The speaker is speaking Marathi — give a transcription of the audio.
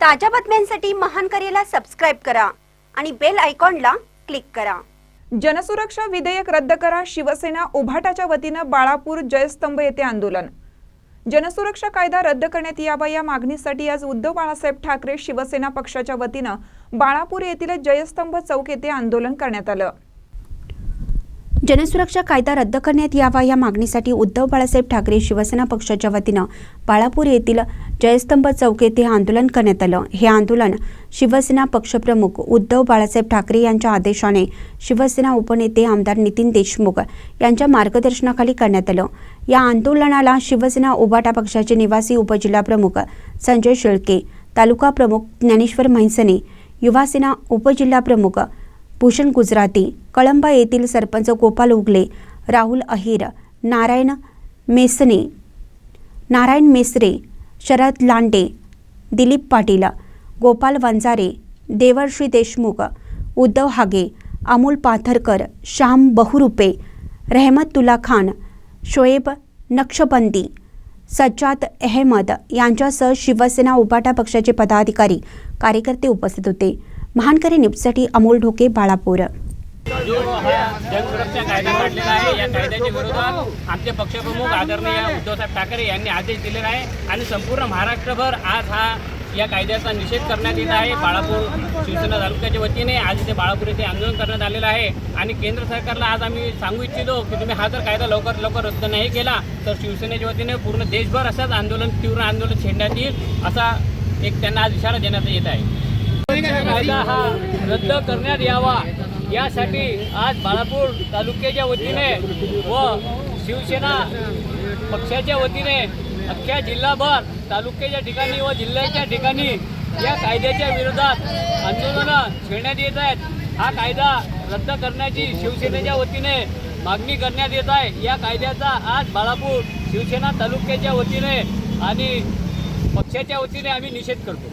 ताज्या बातम्यांसाठी महान करेला सबस्क्राईब करा आणि बेल आयकॉनला क्लिक करा. जनसुरक्षा विधेयक रद्द करा शिवसेना उभाटाच्या वतीनं बाळापूर जयस्तंभ येथे आंदोलन. जनसुरक्षा कायदा रद्द करण्यात यावा या मागणीसाठी आज उद्धव बाळासाहेब ठाकरे शिवसेना पक्षाच्या वतीनं बाळापूर येथील जयस्तंभ चौक येथे आंदोलन करण्यात आलं. जनसुरक्षा कायदा रद्द करण्यात यावा या मागणीसाठी उद्धव बाळासाहेब ठाकरे शिवसेना पक्षाच्या वतीनं बाळापूर येथील जयस्तंभ चौक येथे आंदोलन करण्यात आलं. हे आंदोलन शिवसेना पक्षप्रमुख उद्धव बाळासाहेब ठाकरे यांच्या आदेशाने शिवसेना उपनेते आमदार नितीन देशमुख यांच्या मार्गदर्शनाखाली करण्यात आलं. या आंदोलनाला शिवसेना उबाटा पक्षाचे निवासी उपजिल्हाप्रमुख संजय शेळके तालुका प्रमुख ज्ञानेश्वर म्हैसने युवासेना उपजिल्हाप्रमुख भूषण गुजराती कळंबा येथील सरपंच गोपाल उगले राहुल अहिर नारायण मेसने नारायण मेसरे शरद लांडे दिलीप पाटील गोपाल वंजारे देवर्षी देशमुख उद्धव हागे अमोल पाथरकर श्याम बहुरुपे रहमतुल्ला खान शोएब नक्षबंदी सज्जाद अहमद यांच्यासह शिवसेना उबाटा पक्षाचे पदाधिकारी कार्यकर्ते उपस्थित होते. महानकरी न्यूजसाठी अमोल ढोके बाळापूर. जो जनसुरक्षा कायदा काढलेला आहे या कायद्याच्या विरोधात आमचे पक्षप्रमुख आदरणीय उद्धवसाहेब ठाकरे यांनी आदेश दिलेला आहे आणि संपूर्ण महाराष्ट्रभर आज हा या कायद्याचा निषेध करण्यात येत आहे. बाळापूर शिवसेना तालुक्याच्या वतीने आज इथे बाळापूर येथे आंदोलन करण्यात आलेलं आहे आणि केंद्र सरकारला आज आम्ही सांगू इच्छितो की तुम्ही हा जर कायदा लवकर लवकर रद्द नाही केला तर शिवसेनेच्या वतीने पूर्ण देशभर असंच आंदोलन तीव्र आंदोलन छेडण्यात येईल असा एक त्यांना आज इशारा देण्यात येत आहे. कायदा हा रद्द करण्यात यावा. यासाठी आज बाळापूर तालुक्याच्या वतीने व शिवसेना पक्षाच्या वतीने अख्ख्या जिल्हाभर तालुक्याच्या ठिकाणी व जिल्ह्याच्या ठिकाणी या कायद्याच्या विरोधात आंदोलनं छेडण्यात येत आहेत. हा कायदा रद्द करण्याची शिवसेनेच्या वतीने मागणी करण्यात येत आहे. या कायद्याचा आज बाळापूर शिवसेना तालुक्याच्या वतीने आणि पक्षाच्या वतीने आम्ही निषेध करतो.